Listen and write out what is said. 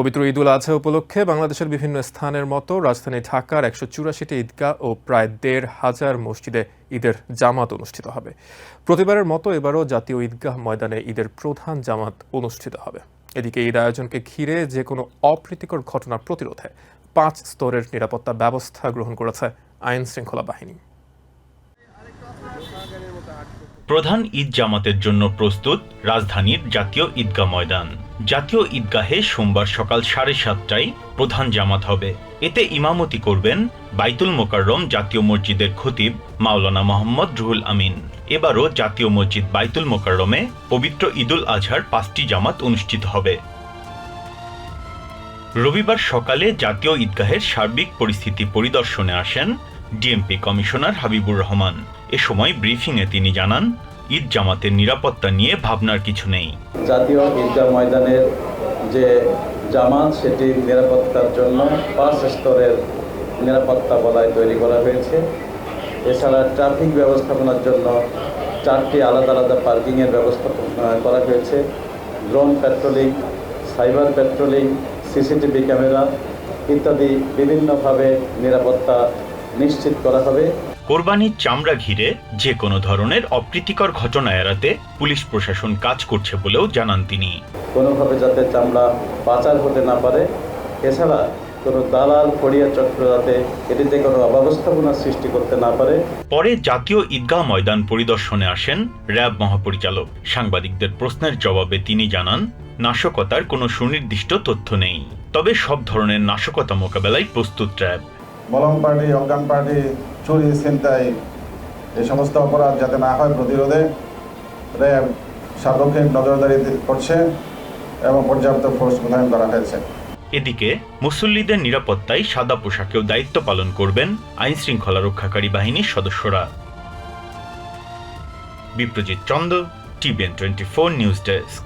পবিত্র ঈদ উল আজহা উপলক্ষে বাংলাদেশের বিভিন্ন স্থানের মতো রাজধানী ঢাকার একশো চুরাশিটি ঈদগাহ ও প্রায় দেড় হাজার মসজিদে ঈদের জামাত অনুষ্ঠিত হবে। প্রতিবারের মতো এবারও জাতীয় ঈদগাহ ময়দানে ঈদের প্রধান জামাত অনুষ্ঠিত হবে। এদিকে ঈদ আয়োজনকে ঘিরে যে কোনো অপ্রীতিকর ঘটনা প্রতিরোধে পাঁচ স্তরের নিরাপত্তা ব্যবস্থা গ্রহণ করেছে আইন শৃঙ্খলা বাহিনী। প্রধান ঈদ জামাতের জন্য প্রস্তুত রাজধানীর জাতীয় ঈদগাহ ময়দান। জাতীয় ঈদগাহে সোমবার সকাল সাড়ে সাতটায় প্রধান জামাত হবে। এতে ইমামতি করবেন বাইতুল মোকাররম জাতীয় মসজিদের খতিব মাওলানা মোহাম্মদ রুহুল আমিন। এবারও জাতীয় মসজিদ বাইতুল মোকাররমে পবিত্র ঈদুল আজহার পাঁচটি জামাত অনুষ্ঠিত হবে। রবিবার সকালে জাতীয় ঈদগাহের সার্বিক পরিস্থিতি পরিদর্শনে আসেন ডিএমপি কমিশনার হাবিবুর রহমান। এ সময় ব্রিফিংয়ে তিনি জানান, ঈদ জামাতের নিরাপত্তা নিয়ে ভাবনার কিছু নেই। জাতীয় ঈদগাহ ময়দানের যে জামাত সেটি নিরাপত্তার জন্য পাঁচ স্তরের নিরাপত্তা বলয় তৈরি করা হয়েছে। এছাড়া ট্রাফিক ব্যবস্থাপনার জন্য চারটি আলাদা আলাদা পার্কিংয়ের ব্যবস্থা করা হয়েছে। Drone patrolling, cyber patrolling, CCTV camera ইত্যাদি বিভিন্নভাবে নিরাপত্তা নিশ্চিত করা হবে। কোরবানির চামড়া ঘিরে যে কোনো ধরনের অপ্রীতিকর ঘটনা এড়াতে পুলিশ প্রশাসন কাজ করছে বলেও জানান তিনি। কোনোভাবে যাতে চামড়া পাচার হতে না পারে এছাড়া কোনো দালাল ফড়িয়া চক্র যাতে এটিতে কোনো অব্যবস্থাপনা সৃষ্টি করতে না পারে। পরে জাতীয় ঈদগাহ ময়দান পরিদর্শনে আসেন র্যাব মহাপরিচালক। সাংবাদিকদের প্রশ্নের জবাবে তিনি জানান নাশকতার কোনো সুনির্দিষ্ট তথ্য নেই। তবে সব ধরনের নাশকতা মোকাবেলায় প্রস্তুত র্যাব। মলম পার্টি অজ্ঞান পার্টি চুরি ছিনতাই, এই সমস্ত অপরাধ যাতে না হয় প্রতিরোধে র্যাব সার্বক্ষণিক নজরদারি করছে এবং পর্যাপ্ত ফোর্স মোতায়েন করা হয়েছে। এদিকে, মুসল্লিদের নিরাপত্তায় সাদা পোশাকেও দায়িত্ব পালন করবেন আইন শৃঙ্খলা রক্ষাকারী বাহিনীর সদস্যরা। Biprajit Chanda TVN twenty four news desk